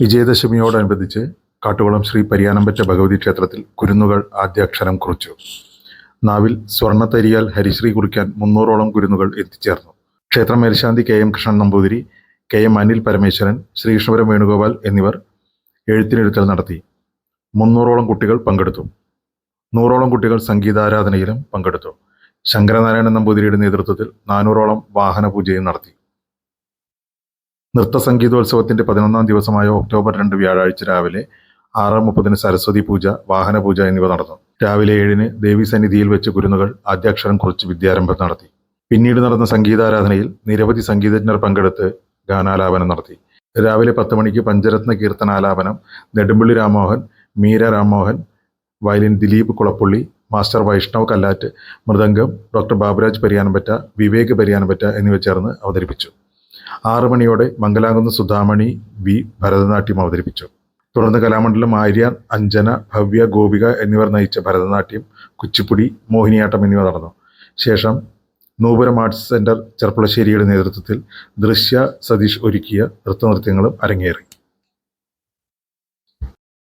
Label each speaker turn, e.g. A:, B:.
A: വിജയദശമിയോടനുബന്ധിച്ച് കാട്ടുകുളം ശ്രീ പരിയാനംപറ്റ ഭഗവതി ക്ഷേത്രത്തിൽ കുരുന്നുകൾ ആദ്യാക്ഷരം കുറിച്ചു. നാവിൽ സ്വർണത്തരിയാൽ ഹരിശ്രീ കുറിക്കാൻ മുന്നൂറോളം കുരുന്നുകൾ എത്തിച്ചേർന്നു. ക്ഷേത്രം മേൽശാന്തി K M Krishnan Namboothiri K M Anil Parameswaran Sreekrishnapuram Venugopal എന്നിവർ എഴുത്തിനെഴുത്തൽ നടത്തി. മുന്നൂറോളം കുട്ടികൾ പങ്കെടുത്തു. നൂറോളം കുട്ടികൾ സംഗീതാരാധനയിലും പങ്കെടുത്തു. ശങ്കരനാരായണൻ നമ്പൂതിരിയുടെ നേതൃത്വത്തിൽ നാനൂറോളം വാഹന പൂജയും നടത്തി. നൃത്ത സംഗീതോത്സവത്തിന്റെ പതിനൊന്നാം ദിവസമായ ഒക്ടോബർ രണ്ട് വ്യാഴാഴ്ച രാവിലെ ആറ് മുപ്പതിന് സരസ്വതി പൂജ വാഹന പൂജ എന്നിവ നടന്നു. രാവിലെ ഏഴിന് ദേവി സന്നിധിയിൽ വെച്ച് കുരുന്നുകൾ ആദ്യാക്ഷരം കുറിച്ച് വിദ്യാരംഭം നടത്തി. പിന്നീട് നടന്ന സംഗീതാരാധനയിൽ നിരവധി സംഗീതജ്ഞർ പങ്കെടുത്ത് ഗാനാലാപനം നടത്തി. രാവിലെ പത്ത് മണിക്ക് പഞ്ചരത്ന കീർത്തനാലാപനം Nedumpally Ramohan Meera Ramohan violin Dileep Kulappully master Vaishnav Kallatt mridangam doctor Baburaj Pariyanampatta Vivek Pariyanampatta എന്നിവ ചേർന്ന് അവതരിപ്പിച്ചു. ആറ് മണിയോടെ മംഗലാകുന്ന് സുധാമണി വി ഭരതനാട്യം അവതരിപ്പിച്ചു. തുടർന്ന് കലാമണ്ഡലം ആര്യ അഞ്ജന ഭവ്യ ഗോപിക എന്നിവർ നയിച്ച ഭരതനാട്യം കുച്ചിപ്പുടി മോഹിനിയാട്ടം എന്നിവ നടന്നു. ശേഷം നൂപുരം ആർട്സ് സെന്റർ ചെർപ്പുളശ്ശേരിയുടെ നേതൃത്വത്തിൽ ദൃശ്യ സതീഷ് ഒരുക്കിയ നൃത്തനൃത്യങ്ങളും അരങ്ങേറി.